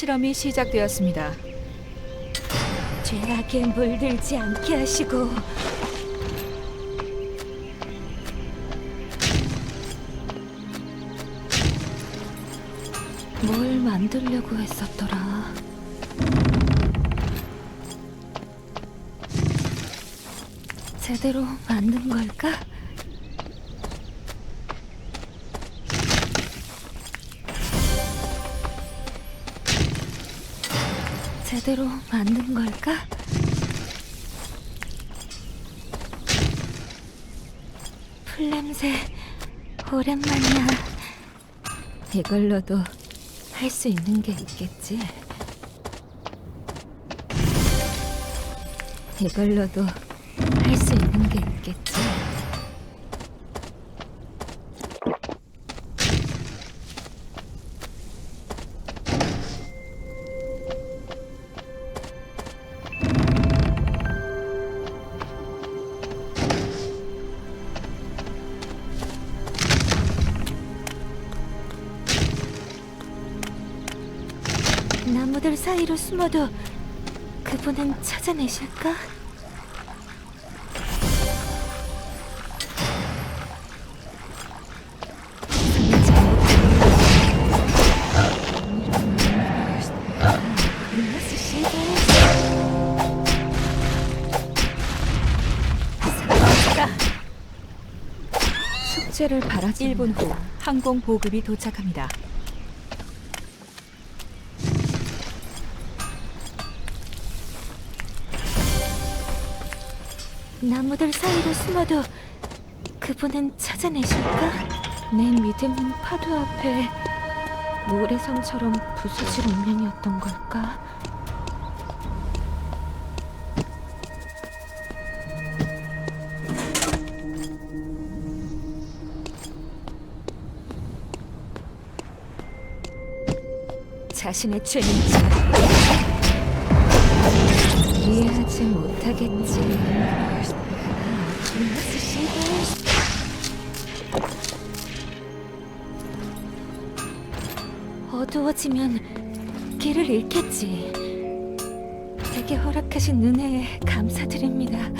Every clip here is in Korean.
실험이 시작되었습니다. 죄악에 물들지 않게 하시고 뭘 만들려고 했었더라. 제대로 만든 걸까? 제대로 만든 걸까? 풀냄새 오랜만이야. 이걸로도 할 수 있는 게 있겠지. 이걸로도 할 수 있는 게 나무들 사이로 숨어도 그분은 찾아내실까? 숙제를 바라지 1분 후 항공 보급이 도착합니다. 나무들 사이로 숨어도 그분은 찾아내실까? 내 믿음은 파도 앞에 모래성처럼 부서질 운명이었던 걸까? 자신의 죄는지 이해하지 못하겠지. 어두워지면 길을 잃겠지. 제게 허락하신 은혜에 감사드립니다.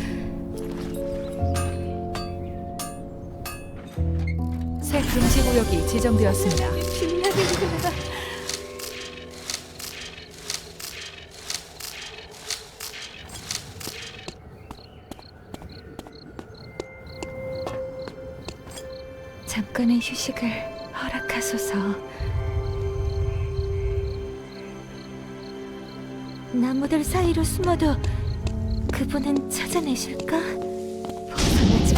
새 금지 구역이 지정되었습니다. 빌라딘가 잠깐의 휴식을 허락하소서. 나무들 사이로 숨어도 그분은 찾아내실까? 벗어나지.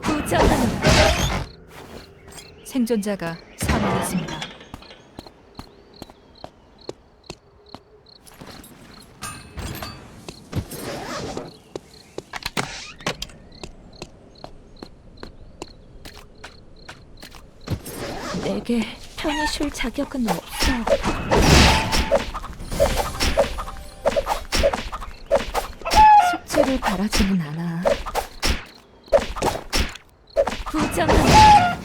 부정하는 생존자가 사망했습니다. 내게 편히 쉴 자격은 없어. 숙제를 바라지는 않아. 부정하는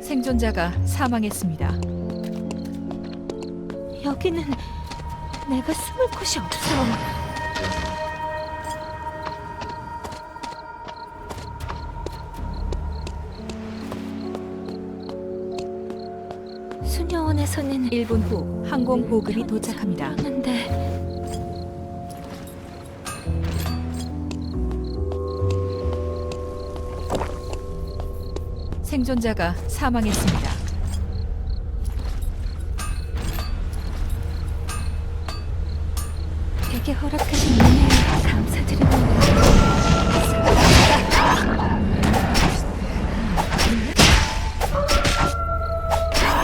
생존자가 사망했습니다. 여기는 내가 숨을 곳이 없어. 수녀원에서는 1분 후 항공 보급이 도착합니다. 하는데 생존자가 사망했습니다. 내게 허락하신 은혜에 감사드립니다.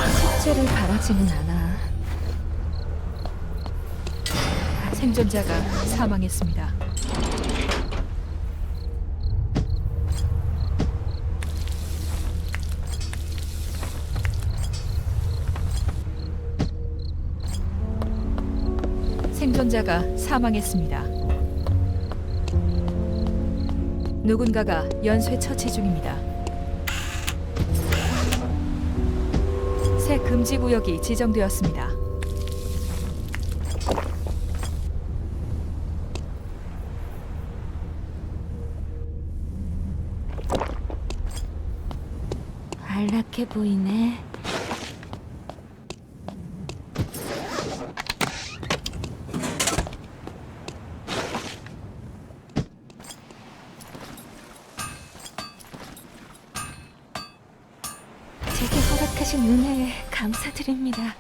숙제를 바라지는 않아. 생존자가 사망했습니다. 생존자가 사망했습니다. 누군가가 연쇄 처치 중입니다. 새 금지 구역이 지정되었습니다. 안락해 보이네. 허락하신 은혜에 감사드립니다.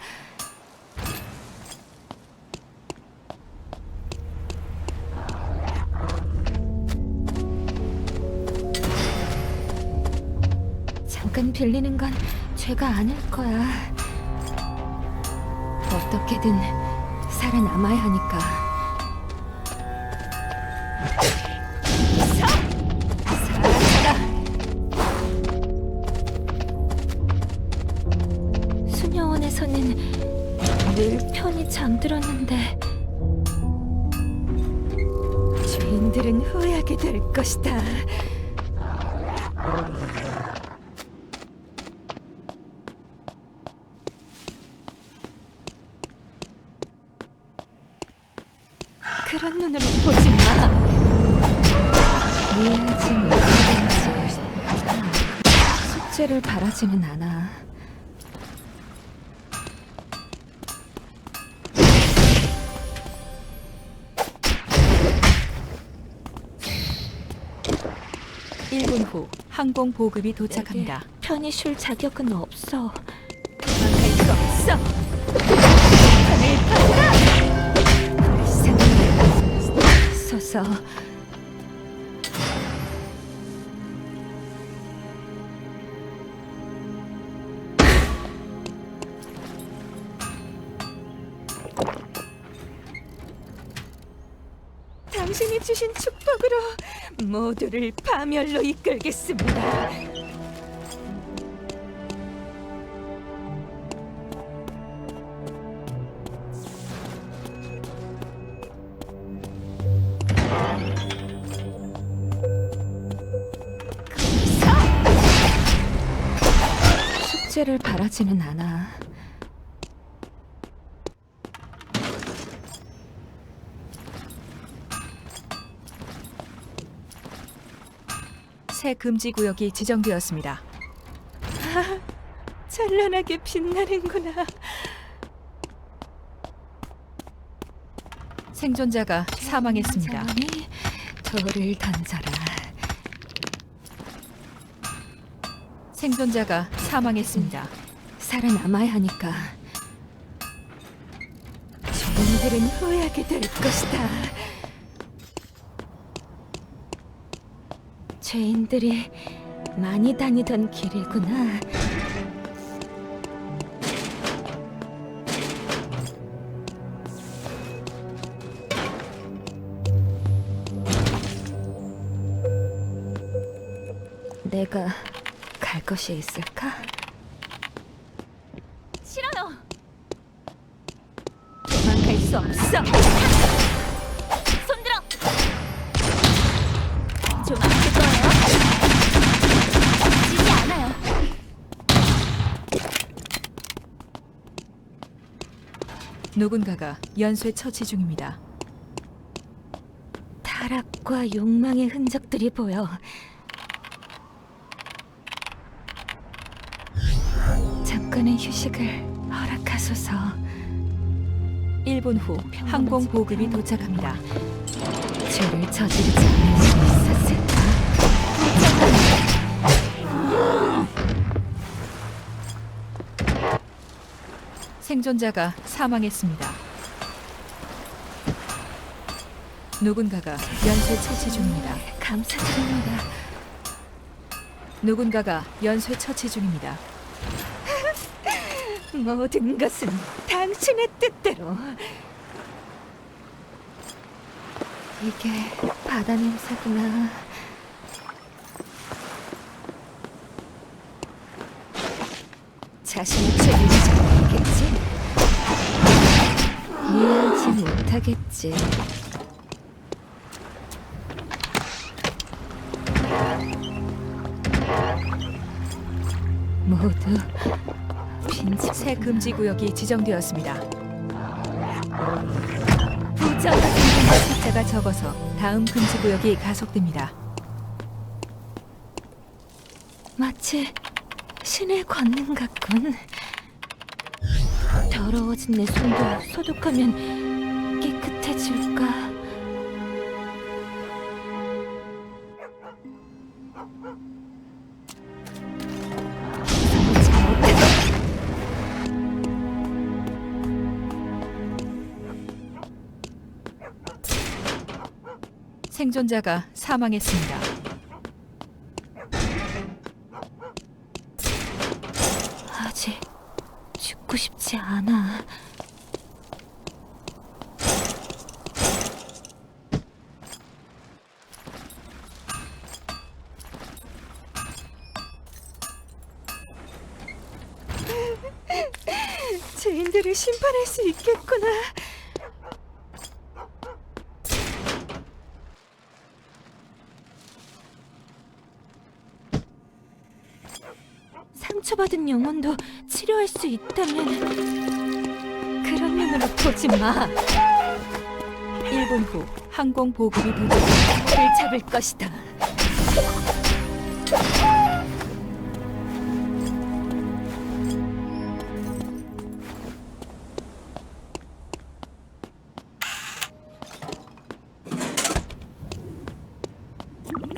잠깐 빌리는 건 죄가 아닐 거야. 어떻게든 살아남아야 하니까. 수녀원에서는 늘 편히 잠들었는데 죄인들은 후회하게 될 것이다. 그런 눈으로 보지 마. 이해하지 못하겠지. 숙제를 바라지는 않아. 일분후 항공 보급이 도착합니다. 편히 쉴 자격은 없어. 도망갈 수 없어. 하늘 받아라. 불쌍해. 서 당신이 주신 축복으로 모두를 파멸로 이끌겠습니다. 숙제를 바라지는 않아. 새 금지 구역이 지정되었습니다. 찬란하게 빛나는구나. 생존자가 사망했습니다. 자원이 돌을 던져라. 생존자가 사망했습니다. 살아남아야 하니까. 죄인들은 후회하게 될 것이다. 죄인들이 많이 다니던 길이구나. 내가 갈 것이 있을까? 누군가가 연쇄 처치 중입니다. 타락과 욕망의 흔적들이 보여. 잠깐의 휴식을 허락하소서. 1분 후 항공 보급이 도착합니다. 죄를 저지르지 않을 수 있었 생존자가 사망했습니다. 누군가가 연쇄 처치 중입니다. 감사드립니다. 누군가가 연쇄 처치 중입니다. 모든 것은 당신의 뜻대로. 이게 바다 냄새구나. 자신의 죄를 이해하지 못하겠지. 모두 빈집 새 금지 구역이 지정되었습니다. 숫자가 적어서 다음 금지 구역이 가속됩니다. 마치 신의 권능 같군. 더러워진 내 손도 소독하면 생존자가 사망했습니다. 아직 죽고 싶지 않아. 죄인들을 심판할 수 있겠구나. 상처받은 영혼도 치료할 수 있다면 그런 눈으로 보지 마. 1분 후 항공 보급이 도착. 를 잡을 것이다.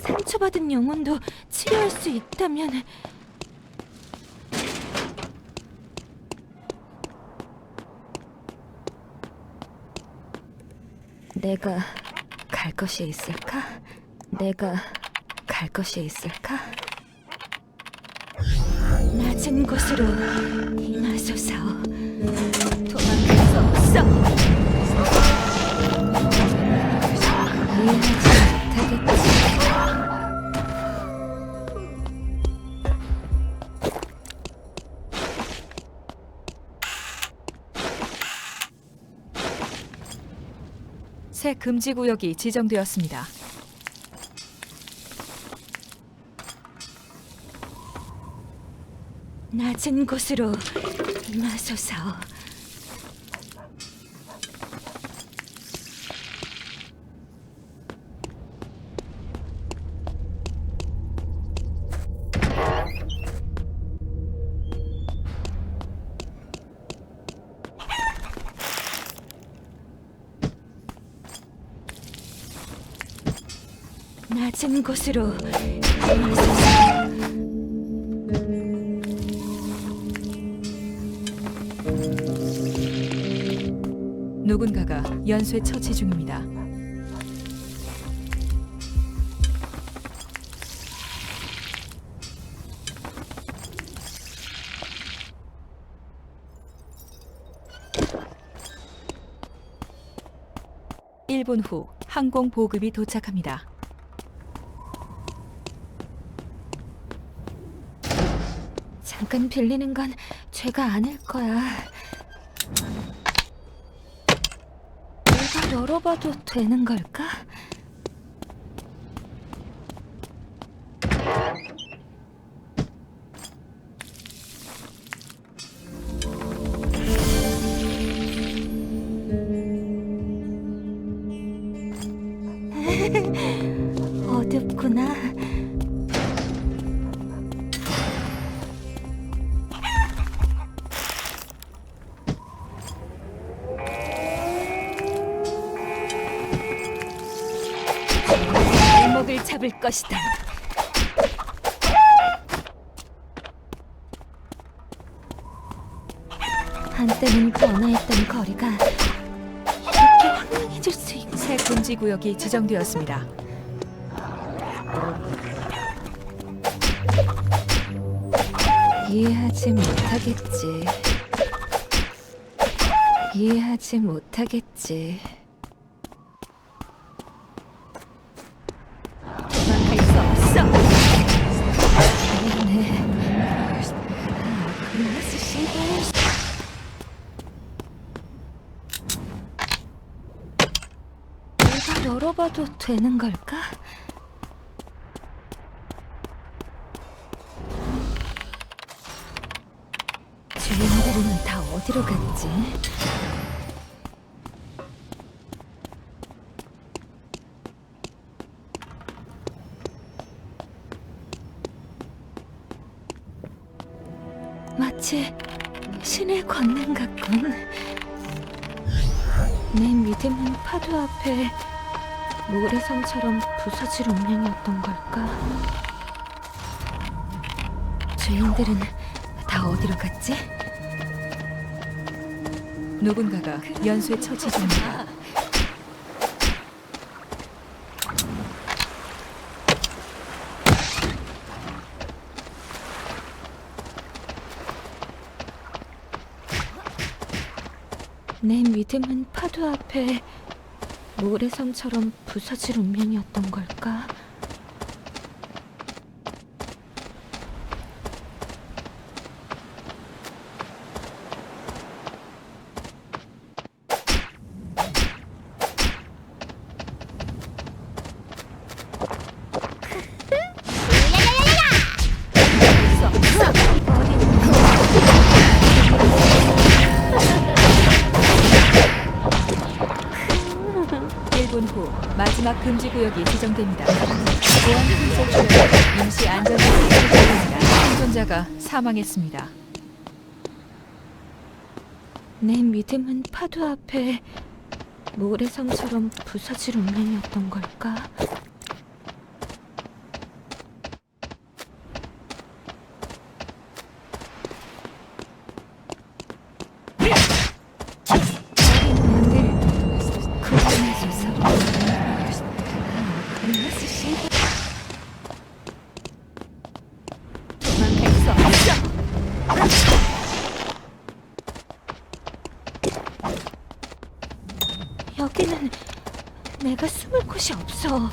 상처받은 영혼도 치료할 수 있다면 내가 갈 곳이 있을까? 내가 갈 곳이 있을까? 낮은 곳으로 임하소서. 도망갈 수 없어. 이해하지 못하겠지. 새 금지 구역이 지정되었습니다. 낮은 곳으로 임하소서. 낮은 곳으로. 누군가가 연쇄 처치 중입니다. (1분) 후 항공 보급이 도착합니다. 잠깐 빌리는 건 죄가 아닐 거야. 내가 열어봐도 되는 걸까? 잡을 것이다. 한때는 번화했던 거리가 이렇게 황량해질 수 있... 새 금지 구역이 지정되었습니다. 이해하지 못하겠지. 이해하지 못하겠지. 해도 되는 걸까? 주인들은 다 어디로 갔지? 마치 신의 권능 같군. 내 믿음은 파도 앞에 모래성처럼 부서질 운명이었던 걸까? 주인들은 다 어디로 갔지? 누군가가 연수에 처치 중입니다. 내 믿음은 파도 앞에 모래성처럼 부서질 운명이었던 걸까? 후 마지막 금지 구역이 지정됩니다. 보안 분석 출연 임시 안전장치 설정됩니다. 생존자가 사망했습니다. 내 믿음은 파도 앞에 모래성처럼 부서질 운명이었던 걸까? 여기는 내가 숨을 곳이 없어.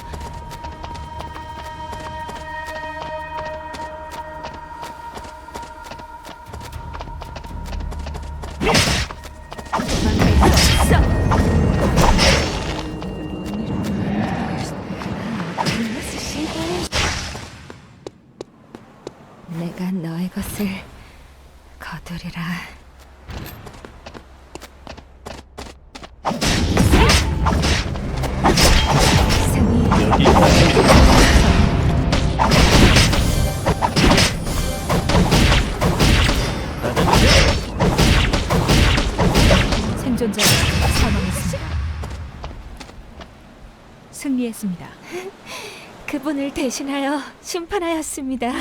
내가 너의 것을 거두리라. 승리했습니다. 그분을 대신하여 심판하였습니다.